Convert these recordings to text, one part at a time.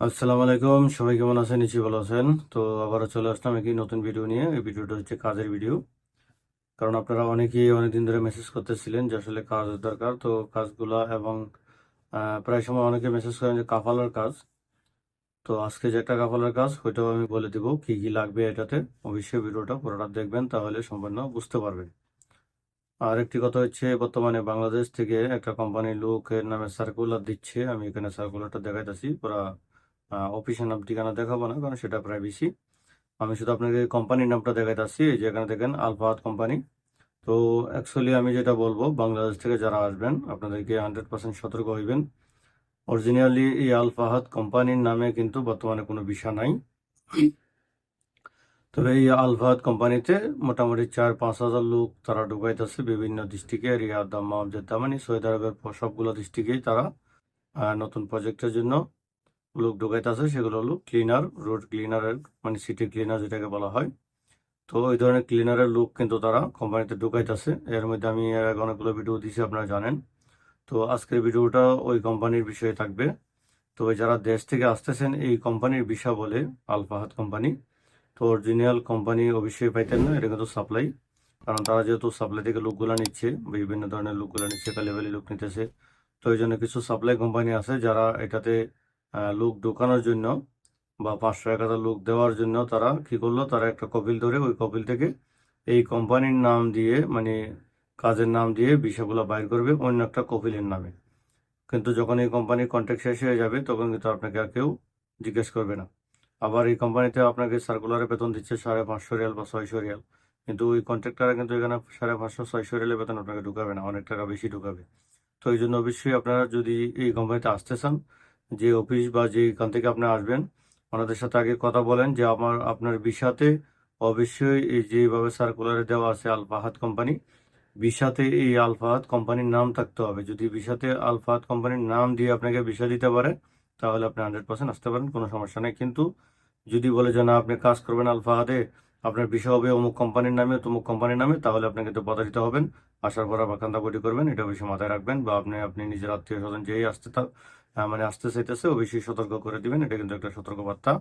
আসসালামু আলাইকুম, সবাই কেমন আছেন? নিশ্চয়ই ভালো আছেন। তো আবারও চলে আসলাম একই নতুন ভিডিও নিয়ে। এই ভিডিওটা হচ্ছে কাজের ভিডিও। কারণ আপনারা অনেকেই অনেকদিন ধরে মেসেজ করতেছিলেন যে আসলে কাজের দরকার। তো কাজগুলা এবং প্রায় সময় অনেকে মেসেজ করেন যে কাফালার কাজ। তো আজকে যে একটা কাফালার কাজ, ওইটাও আমি বলে দেবো কি কি লাগবে এটাতে। অবশ্যই ভিডিওটা পুরোটা দেখবেন, তাহলে সম্পূর্ণ বুঝতে পারবেন। আর একটি কথা হচ্ছে, বর্তমানে বাংলাদেশ থেকে একটা কোম্পানির লোকের নামে সার্কুলার দিচ্ছে। আমি এখানে সার্কুলারটা দেখাইতেছি, পুরা অফিসের নাম ঠিকানা দেখাবো না, কারণ সেটা প্রাইভেসি আমি শুধু আপনাকে কোম্পানির নামটা দেখাইতেছি, এই যে এখানে দেখেন আলফাহাত কোম্পানি তো অ্যাকচুয়ালি আমি যেটা বলব, বাংলাদেশ থেকে যারা আসবেন, আপনাদেরকে হান্ড্রেড পার্সেন্ট সতর্ক হইবেন। অরিজিনালি এই আলফাহাত কোম্পানির নামে কিন্তু বর্তমানে কোনো বিষয় নাই। তবে এই আলফাহাত কোম্পানিতে মোটামুটি চার পাঁচ হাজার লোক তারা ঢুকাইতেছে বিভিন্ন ডিস্ট্রিক্টে রিয়াদ দাম্মাম জেদ্দামানি সৌদি আরবের সবগুলো ডিস্ট্রিক্টেই তারা নতুন প্রজেক্টের জন্য। লোক ঢুকাইতেছে সেগুলো হলো ক্লিনার রোড ক্লিনারের মানে সিটি ক্লিনার যেটাকে বলা হয়। তো ওই ধরনের ক্লিনারের লোক কিন্তু তারা কোম্পানিতে ঢুকাইতেছে এর মধ্যে আমি এর আগে অনেকগুলো ভিডিও দিয়েছি আপনারা জানেন। তো আজকের ভিডিওটা ওই কোম্পানির বিষয়ে থাকবে। তো যারা দেশ থেকে আসতেছেন, এই কোম্পানির বিষয় বলে আলফাহাত কোম্পানি তো অরিজিনাল কোম্পানি অবশ্যই পাইতেন না, এটা কিন্তু সাপ্লাই কারণ তারা যেহেতু সাপ্লাই থেকে লোকগুলা নিচ্ছে, বিভিন্ন ধরনের লোকগুলো নিচ্ছে লেভেলে লোক নিতেছে। তো এই জন্য কিছু সাপ্লাই কোম্পানি আছে যারা এটাতে লোক ঢোকানোর জন্য বা পাঁচশো, এক হাজার লোক দেওয়ার জন্য তারা কি করল? তারা একটা কপিল ধরে ওই কপিল থেকে এই কোম্পানির নাম দিয়ে মানে কাজের নাম দিয়ে বিষয়গুলো বাইর করবে অন্য একটা কপিলের নামে। কিন্তু যখন এই কোম্পানির কন্ট্রাক্ট শেষ হয়ে যাবে, তখন কিন্তু আপনাকে আর কেউ জিজ্ঞেস করবে না। আবার এই কোম্পানিতে আপনাকে সার্কুলারে বেতন দিচ্ছে সাড়ে পাঁচশো রিয়াল বা ছয়শো রিয়াল। কিন্তু ওই কন্ট্রাক্টারে কিন্তু এখানে সাড়ে পাঁচশো, ছয়শো রিয়ালের বেতন আপনাকে ঢুকাবে না, অনেক টাকা বেশি ঢুকাবে। তো এই জন্য অবশ্যই আপনারা যদি এই কোম্পানিতে আসতে চান যে অফিস বা যে এখান থেকে আপনি আসবেন, ওনাদের সাথে আগে কথা বলেন যে আমার, আপনার ভিসাতে অবশ্যই এই যেভাবে সার্কুলারে দেওয়া আছে আলফাহাত কোম্পানি ভিসাতে এই আলফাহাত কোম্পানির নাম থাকতে হবে। যদি ভিসাতে আলফাহাত কোম্পানির নাম দিয়ে আপনাকে ভিসা দিতে পারে তাহলে আপনি হান্ড্রেড পার্সেন্ট আসতে পারেন, কোনো সমস্যা নেই। কিন্তু যদি বলে যে না, আপনি কাজ করবেন আলফাহাতে আপনার বিষয় হবে অমুক কোম্পানির নামে, তমুক কোম্পানির নামে, তাহলে আপনাকে তো প্রতারিত হবেন। আসার পর আবার কান্দাকটি করবেন, এটা অবশ্যই মাথায় রাখবেন বা আপনি আপনি নিজের আত্মীয় স্বজন যেই আসতে মানে আসতে চাইতেছে অবশ্যই সতর্ক করে দিবেন, এটা কিন্তু একটা সতর্কবার্তা।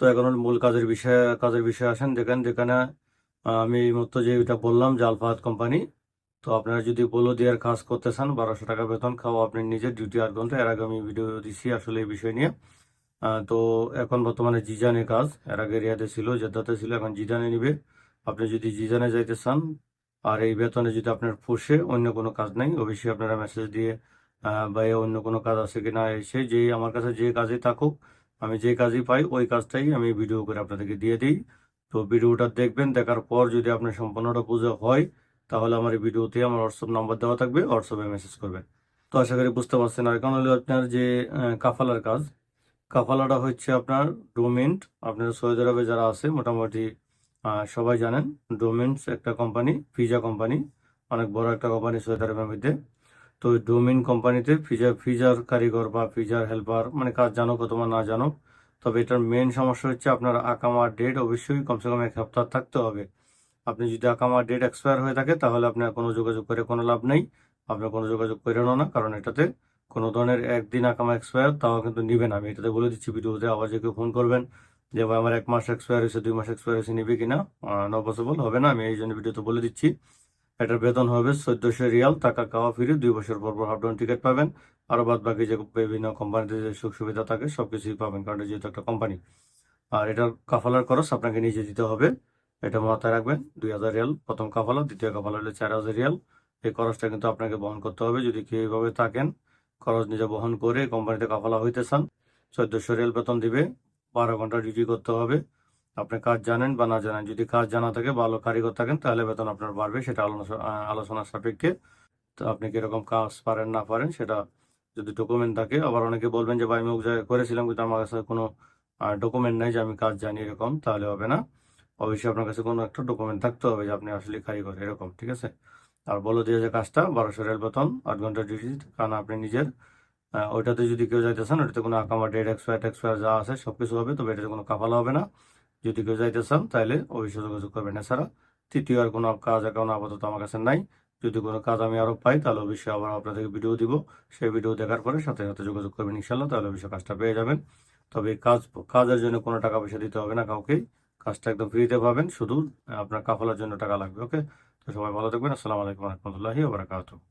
তো এখন মূল কাজের বিষয়ে কাজের বিষয়ে আসেন, দেখেন, যেখানে আমি এই মতো যে এটা বললাম যে আলফাহাত কোম্পানি, তো আপনারা যদি বলো দেওয়ার কাজ করতে চান, বারোশো টাকা বেতন খাওয়া আপনি নিজের ডিউটি আট ঘণ্টা এর আগে আমি ভিডিও দিছি আসলে এই বিষয় নিয়ে। তো এখন বর্তমানে জিজানে কাজ, এর আগে রিয়াদে ছিল, জেদ্দাতে ছিল, এখন জিজানে নিবে। আপনি যদি জিজানে যাইতে চান, আর এই বেতনে যদি আপনার পোষে, অন্য কোনো কাজ নাই, অবশ্যই আপনারা মেসেজ দিয়ে বা অন্য কোনো কাজ আছে কিনা এসে যে আমার কাছে যে কাজে থাকুক, আমি যে কাজই পাই, ওই কাজটাই আমি ভিডিও করে আপনাদেরকে দিয়ে দিই। তো ভিডিওটা দেখবেন, দেখার পর যদি আপনার সম্পূর্ণটা বুঝে হয়, তাহলে আমার এই ভিডিওতে আমার হোয়াটসঅ্যাপ নাম্বার দেওয়া থাকবে হোয়াটসঅ্যাপে মেসেজ করবেন। তো আশা করি বুঝতে পারছেন আর কারণ হলো আপনার যে কাফালার কাজ। কাফালাটা হচ্ছে আপনার ডোমেন্ট আপনার সৌদি আরবে যারা আছে, মোটামুটি সবাই জানেন ডোমেন্টস একটা কোম্পানি ফিজা কোম্পানি অনেক বড় একটা কোম্পানি সৌদি আরবের মধ্যে। তো ডোমেন কোম্পানিতে ফিজার ফিজার কারিগর বা ফিজার হেল্পার মানে কাজ জানো অথবা না জানো তবে এটার মেন সমস্যা হচ্ছে আপনার আকামার ডেট অবশ্যই কমসে কম এক সপ্তাহ থাকতে হবে। আপনি যদি আকামার ডেট এক্সপায়ার হয়ে থাকে, তাহলে আপনার কোনো যোগাযোগ করে কোনো লাভ নেই। আপনার কোনো যোগাযোগ করেনও না, কারণ এটাতে কোনো ধরনের একদিন আকামা এক্সপায়ার তাও কিন্তু নিবে না আমি এটাতে বলে দিচ্ছি, ভিডিওতে আবার যে ফোন করবেন যে, ভাই, আমার এক মাস এক্সপায়ার হয়েছে, দুই মাস এক্সপায়ার হয়েছে, নিবে কিনা? নো পসিবল হবে না। আমি এই জন্য ভিডিওতে বলে দিচ্ছি। এটার বেতন হবে চোদ্দশো রিয়াল, টাকা খাওয়া ফিরে, দুই বছর পর পর হাফ ডাউন টিকিট পাবেন। আরও বাদ বাকি যে বিভিন্ন কোম্পানিতে যে সুখ সুবিধা থাকে সব কিছুই পাবেন কারণ যেহেতু একটা কোম্পানি। আর এটার কাফালার খরচ আপনাকে নিজে দিতে হবে। এটা মাথায় রাখবেন, দুই হাজার রিয়াল, প্রথম কাফালা, দ্বিতীয় কাফালা হলে চার হাজার রিয়াল। এই খরচটা কিন্তু আপনাকে বহন করতে হবে যদি কেউ এইভাবে থাকেন। খরচ নিজে বহন করে কোম্পানিতে কাফালা হইতে চান, চোদ্দশো রিয়াল বেতন দিবে, বারো ঘণ্টা ডিউটি করতে হবে। আপনি কাজ জানেন বা না জানেন, যদি কাজ জানা থাকে, ভালো কারিগর থাকেন, তাহলে বেতন আপনার বাড়বে, সেটা আলোচনা, আলোচনার সাপেক্ষে। তো আপনি কীরকম কাজ পারেন, না পারেন, সেটা যদি ডকুমেন্ট থাকে। আবার অনেকে বলবেন যে, ভাই, আমি ওই জায়গায় করেছিলাম, কিন্তু আমার কাছে কোনো ডকুমেন্ট নেই যে আমি কাজ জানি এরকম, তাহলে হবে না। অবশ্যই আপনার কাছে কোনো একটা ডকুমেন্ট থাকতে হবে যে, আপনি আসলে কারিগর, এরকম, ঠিক আছে? আর বলে দিয়ে যে, কাজটা, বারোশো রেল বেতন, আট ঘণ্টা ডিউটি কারণ আপনি নিজের ওইটাতে যদি কেউ যাইতেছেন ওটাতে কোনো আকামা ডেট এক্সপায়ার টেক্সপায়ার যা আছে সব কিছু হবে, তবে এটাতে কোনো কাফালা হবে না। যদি কেউ যাইতে চান তাহলে অবশ্যই যোগাযোগ করবেন। এছাড়া তৃতীয় আর কোনো কাজ এখন আপাতত আমার কাছে নাই। যদি কোনো কাজ আমি আরও পাই, তাহলে অবশ্যই আবার আপনাদেরকে ভিডিও দিব। সেই ভিডিও দেখার পরে সাথে সাথে যোগাযোগ করবেন ইনশাল্লাহ তাহলে অবশ্যই কাজটা পেয়ে যাবেন। তবে কাজ, কাজের জন্য কোনো টাকা পয়সা দিতে হবে না কাউকেই কাজটা একদম ফ্রিতে পাবেন, শুধু আপনার কাফলার জন্য টাকা লাগবে, ওকে? তো সবাই ভালো থাকবেন। আসসালামু আলাইকুম রহমতুল্লাহি